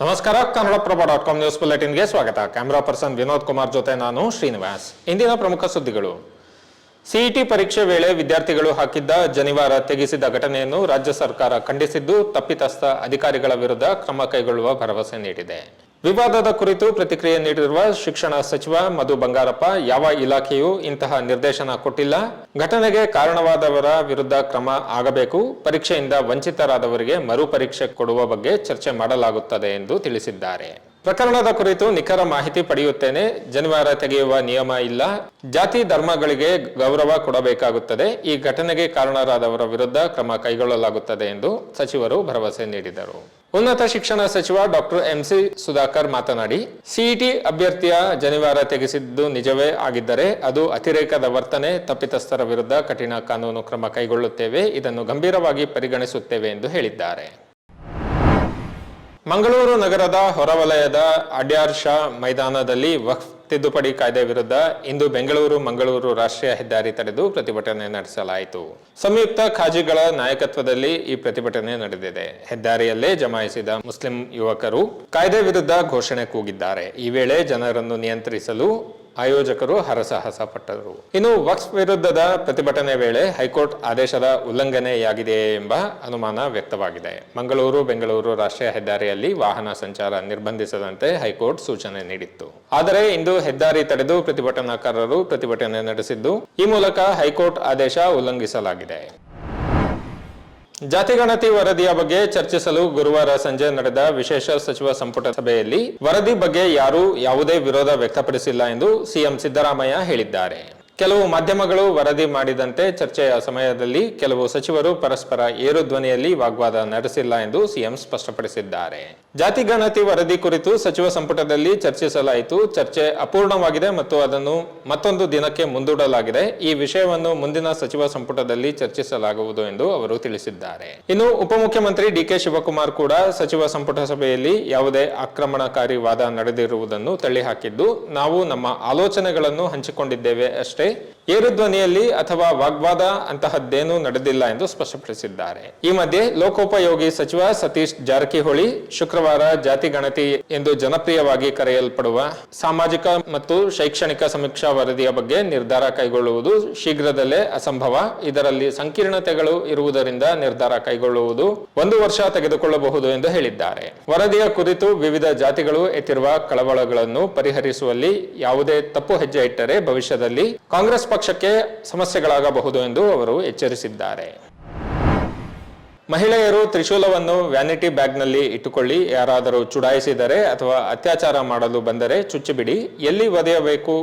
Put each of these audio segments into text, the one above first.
ನಮಸ್ಕಾರ, Kannadaprabha dot com news ಬುಲೆಟಿನ್ಗೆ ಸ್ವಾಗತ. ಕ್ಯಾಮ್ರಾ ಪರ್ಸನ್ ವಿನೋದ್ ಕುಮಾರ್ ಜೊತೆ ನಾನು ಶ್ರೀನಿವಾಸ್. ಇಂದಿನ ಪ್ರಮುಖ ಸುದ್ದಿಗಳು. ಸಿಇಟಿ ಪರೀಕ್ಷೆ ವೇಳೆ ವಿದ್ಯಾರ್ಥಿಗಳು ಹಾಕಿದ್ದ ಜನಿವಾರ ತೆಗೆಸಿದ ಘಟನೆಯನ್ನು ರಾಜ್ಯ ಸರ್ಕಾರ ಖಂಡಿಸಿದ್ದು, ತಪ್ಪಿತಸ್ಥ ಅಧಿಕಾರಿಗಳ ವಿರುದ್ಧ ಕ್ರಮ ಕೈಗೊಳ್ಳುವ ಭರವಸೆ ನೀಡಿದೆ. ವಿವಾದದ ಕುರಿತು ಪ್ರತಿಕ್ರಿಯೆ ನೀಡಿರುವ ಶಿಕ್ಷಣ ಸಚಿವ ಮಧು ಬಂಗಾರಪ್ಪ, ಯಾವ ಇಲಾಖೆಯೂ ಇಂತಹ ನಿರ್ದೇಶನ ಕೊಟ್ಟಿಲ್ಲ. ಘಟನೆಗೆ ಕಾರಣವಾದವರ ವಿರುದ್ಧ ಕ್ರಮ ಆಗಬೇಕು. ಪರೀಕ್ಷೆಯಿಂದ ವಂಚಿತರಾದವರಿಗೆ ಮರು ಪರೀಕ್ಷೆ ಕೊಡುವ ಬಗ್ಗೆ ಚರ್ಚೆ ಮಾಡಲಾಗುತ್ತದೆ ಎಂದು ತಿಳಿಸಿದ್ದಾರೆ. ಪ್ರಕರಣದ ಕುರಿತು ನಿಖರ ಮಾಹಿತಿ ಪಡೆಯುತ್ತೇನೆ. ಜನಿವಾರ ತೆಗೆಯುವ ನಿಯಮ ಇಲ್ಲ. ಜಾತಿ ಧರ್ಮಗಳಿಗೆ ಗೌರವ ಕೊಡಬೇಕಾಗುತ್ತದೆ. ಈ ಘಟನೆಗೆ ಕಾರಣರಾದವರ ವಿರುದ್ಧ ಕ್ರಮ ಕೈಗೊಳ್ಳಲಾಗುತ್ತದೆ ಎಂದು ಸಚಿವರು ಭರವಸೆ ನೀಡಿದರು. ಉನ್ನತ ಶಿಕ್ಷಣ ಸಚಿವ ಡಾಕ್ಟರ್ ಎಂಸಿ ಸುಧಾಕರ್ ಮಾತನಾಡಿ, ಸಿಇಟಿ ಅಭ್ಯರ್ಥಿಯ ಜನಿವಾರ ತೆಗೆಸಿದ್ದು ನಿಜವೇ ಆಗಿದ್ದರೆ ಅದು ಅತಿರೇಕದ ವರ್ತನೆ. ತಪ್ಪಿತಸ್ಥರ ವಿರುದ್ಧ ಕಠಿಣ ಕಾನೂನು ಕ್ರಮ ಕೈಗೊಳ್ಳುತ್ತೇವೆ. ಇದನ್ನು ಗಂಭೀರವಾಗಿ ಪರಿಗಣಿಸುತ್ತೇವೆ ಎಂದು ಹೇಳಿದ್ದಾರೆ. ಮಂಗಳೂರು ನಗರದ ಹೊರವಲಯದ ಅಡ್ಯಾರ್ ಶಾ ಮೈದಾನದಲ್ಲಿ ವಕ್ಫ್ ತಿದ್ದುಪಡಿ ಕಾಯ್ದೆ ವಿರುದ್ಧ ಇಂದು ಬೆಂಗಳೂರು ಮಂಗಳೂರು ರಾಷ್ಟ್ರೀಯ ಹೆದ್ದಾರಿ ತಡೆದು ಪ್ರತಿಭಟನೆ ನಡೆಸಲಾಯಿತು. ಸಂಯುಕ್ತ ಖಾಜಿಗಳ ನಾಯಕತ್ವದಲ್ಲಿ ಈ ಪ್ರತಿಭಟನೆ ನಡೆದಿದೆ. ಹೆದ್ದಾರಿಯಲ್ಲೇ ಜಮಾಯಿಸಿದ ಮುಸ್ಲಿಂ ಯುವಕರು ಕಾಯ್ದೆ ವಿರುದ್ಧ ಘೋಷಣೆ ಕೂಗಿದ್ದಾರೆ. ಈ ವೇಳೆ ಜನರನ್ನು ನಿಯಂತ್ರಿಸಲು ಆಯೋಜಕರು ಹರಸಾಹಸ ಪಟ್ಟರು. ಇನ್ನು ವಕ್ಸ್ ವಿರುದ್ಧದ ಪ್ರತಿಭಟನೆ ವೇಳೆ ಹೈಕೋರ್ಟ್ ಆದೇಶದ ಉಲ್ಲಂಘನೆಯಾಗಿದೆ ಎಂಬ ಅನುಮಾನ ವ್ಯಕ್ತವಾಗಿದೆ. ಮಂಗಳೂರು, ಬೆಂಗಳೂರು ರಾಷ್ಟ್ರೀಯ ಹೆದ್ದಾರಿಯಲ್ಲಿ ವಾಹನ ಸಂಚಾರ ನಿರ್ಬಂಧಿಸದಂತೆ ಹೈಕೋರ್ಟ್ ಸೂಚನೆ ನೀಡಿತ್ತು. ಆದರೆ ಇಂದು ಹೆದ್ದಾರಿ ತಡೆದು ಪ್ರತಿಭಟನಾಕಾರರು ಪ್ರತಿಭಟನೆ ನಡೆಸಿದ್ದು, ಈ ಮೂಲಕ ಹೈಕೋರ್ಟ್ ಆದೇಶ ಉಲ್ಲಂಘಿಸಲಾಗಿದೆ. ಜಾತಿಗಣತಿ ವರದಿಯ ಬಗ್ಗೆ ಚರ್ಚಿಸಲು ಗುರುವಾರ ಸಂಜೆ ನಡೆದ ವಿಶೇಷ ಸಚಿವ ಸಂಪುಟ ಸಭೆಯಲ್ಲಿ ವರದಿ ಬಗ್ಗೆ ಯಾರೂ ಯಾವುದೇ ವಿರೋಧ ವ್ಯಕ್ತಪಡಿಸಿಲ್ಲ ಎಂದು ಸಿಎಂ ಸಿದ್ದರಾಮಯ್ಯ ಹೇಳಿದ್ದಾರೆ. ಕೆಲವು ಮಾಧ್ಯಮಗಳು ವರದಿ ಮಾಡಿದಂತೆ ಚರ್ಚೆಯ ಸಮಯದಲ್ಲಿ ಕೆಲವು ಸಚಿವರು ಪರಸ್ಪರ ಏರು ಧ್ವನಿಯಲ್ಲಿ ವಾಗ್ವಾದ ನಡೆಸಿಲ್ಲ ಎಂದು ಸಿಎಂ ಸ್ಪಷ್ಟಪಡಿಸಿದ್ದಾರೆ. ಜಾತಿ ಗಣತಿ ವರದಿ ಕುರಿತು ಸಚಿವ ಸಂಪುಟದಲ್ಲಿ ಚರ್ಚಿಸಲಾಯಿತು. ಚರ್ಚೆ ಅಪೂರ್ಣವಾಗಿದೆ ಮತ್ತು ಅದನ್ನು ಮತ್ತೊಂದು ದಿನಕ್ಕೆ ಮುಂದೂಡಲಾಗಿದೆ. ಈ ವಿಷಯವನ್ನು ಮುಂದಿನ ಸಚಿವ ಸಂಪುಟದಲ್ಲಿ ಚರ್ಚಿಸಲಾಗುವುದು ಎಂದು ಅವರು ತಿಳಿಸಿದ್ದಾರೆ. ಇನ್ನು ಉಪಮುಖ್ಯಮಂತ್ರಿ ಡಿಕೆ ಶಿವಕುಮಾರ್ ಕೂಡ ಸಚಿವ ಸಂಪುಟ ಸಭೆಯಲ್ಲಿ ಯಾವುದೇ ಆಕ್ರಮಣಕಾರಿ ವಾದ ನಡೆದಿರುವುದನ್ನು ತಳ್ಳಿಹಾಕಿದ್ದು, ನಾವು ನಮ್ಮ ಆಲೋಚನೆಗಳನ್ನು ಹಂಚಿಕೊಂಡಿದ್ದೇವೆ ಅಷ್ಟೇ. ಏರು ಧ್ವನಿಯಲ್ಲಿ ಅಥವಾ ವಾಗ್ವಾದ ಅಂತಹದ್ದೇನೂ ನಡೆದಿಲ್ಲ ಎಂದು ಸ್ಪಷ್ಟಪಡಿಸಿದ್ದಾರೆ. ಈ ಮಧ್ಯೆ ಲೋಕೋಪಯೋಗಿ ಸಚಿವ ಸತೀಶ್ ಜಾರಕಿಹೊಳಿ ಶುಕ್ರವಾರ ಜಾತಿ ಗಣತಿ ಎಂದು ಜನಪ್ರಿಯವಾಗಿ ಕರೆಯಲ್ಪಡುವ ಸಾಮಾಜಿಕ ಮತ್ತು ಶೈಕ್ಷಣಿಕ ಸಮೀಕ್ಷಾ ವರದಿಯ ಬಗ್ಗೆ ನಿರ್ಧಾರ ಕೈಗೊಳ್ಳುವುದು ಶೀಘ್ರದಲ್ಲೇ ಅಸಂಭವ. ಇದರಲ್ಲಿ ಸಂಕೀರ್ಣತೆಗಳು ಇರುವುದರಿಂದ ನಿರ್ಧಾರ ಕೈಗೊಳ್ಳುವುದು ಒಂದು ವರ್ಷ ತೆಗೆದುಕೊಳ್ಳಬಹುದು ಎಂದು ಹೇಳಿದ್ದಾರೆ. ವರದಿಯ ಕುರಿತು ವಿವಿಧ ಜಾತಿಗಳು ಎತ್ತಿರುವ ಕಳವಳಗಳನ್ನು ಪರಿಹರಿಸುವಲ್ಲಿ ಯಾವುದೇ ತಪ್ಪು ಹೆಜ್ಜೆ ಇಟ್ಟರೆ ಭವಿಷ್ಯದಲ್ಲಿ ಕಾಂಗ್ರೆಸ್ ಪಕ್ಷಕ್ಕೆ ಸಮಸ್ಯೆಗಳಾಗಬಹುದು ಎಂದು ಅವರು ಎಚ್ಚರಿಸಿದ್ದಾರೆ. ಮಹಿಳೆಯರು ತ್ರಿಶೂಲವನ್ನು ವ್ಯಾನಿಟಿ ಬ್ಯಾಗ್ನಲ್ಲಿ ಇಟ್ಟುಕೊಳ್ಳಿ, ಯಾರಾದರೂ ಚುಡಾಯಿಸಿದರೆ ಅಥವಾ ಅತ್ಯಾಚಾರ ಮಾಡಲು ಬಂದರೆ ಚುಚ್ಚಿಬಿಡಿ. ಎಲ್ಲಿ ಒದೆಯಬೇಕು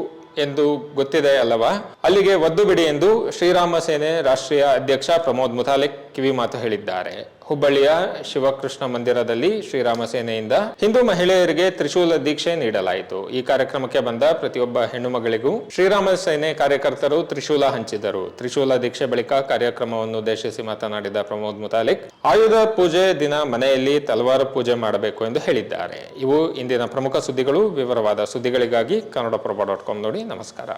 ಎಂದು ಗೊತ್ತಿದೆ ಅಲ್ಲವಾ? ಅಲ್ಲಿಗೆ ಒದ್ದು ಬಿಡಿ ಎಂದು ಶ್ರೀರಾಮ ಸೇನೆ ರಾಷ್ಟ್ರೀಯ ಅಧ್ಯಕ್ಷ ಪ್ರಮೋದ್ ಮುತಾಲಿಕ್ ಕಿವಿಮಾತು ಹೇಳಿದ್ದಾರೆ. ಹುಬ್ಬಳ್ಳಿಯ ಶಿವಕೃಷ್ಣ ಮಂದಿರದಲ್ಲಿ ಶ್ರೀರಾಮ ಸೇನೆಯಿಂದ ಹಿಂದೂ ಮಹಿಳೆಯರಿಗೆ ತ್ರಿಶೂಲ ದೀಕ್ಷೆ ನೀಡಲಾಯಿತು. ಈ ಕಾರ್ಯಕ್ರಮಕ್ಕೆ ಬಂದ ಪ್ರತಿಯೊಬ್ಬ ಹೆಣ್ಣು ಮಗಳಿಗೂ ಶ್ರೀರಾಮ ಸೇನೆ ಕಾರ್ಯಕರ್ತರು ತ್ರಿಶೂಲ ಹಂಚಿದರು. ತ್ರಿಶೂಲ ದೀಕ್ಷೆ ಬಳಿಕ ಕಾರ್ಯಕ್ರಮವನ್ನು ಉದ್ದೇಶಿಸಿ ಮಾತನಾಡಿದ ಪ್ರಮೋದ್ ಮುತಾಲಿಕ್, ಆಯುಧ ಪೂಜೆ ದಿನ ಮನೆಯಲ್ಲಿ ತಲವಾರು ಪೂಜೆ ಮಾಡಬೇಕು ಎಂದು ಹೇಳಿದ್ದಾರೆ. ಇವು ಇಂದಿನ ಪ್ರಮುಖ ಸುದ್ದಿಗಳು. ವಿವರವಾದ ಸುದ್ದಿಗಳಿಗಾಗಿ ಕಾಮ್ ನೋಡಿ ನಮಸ್ಕಾರ.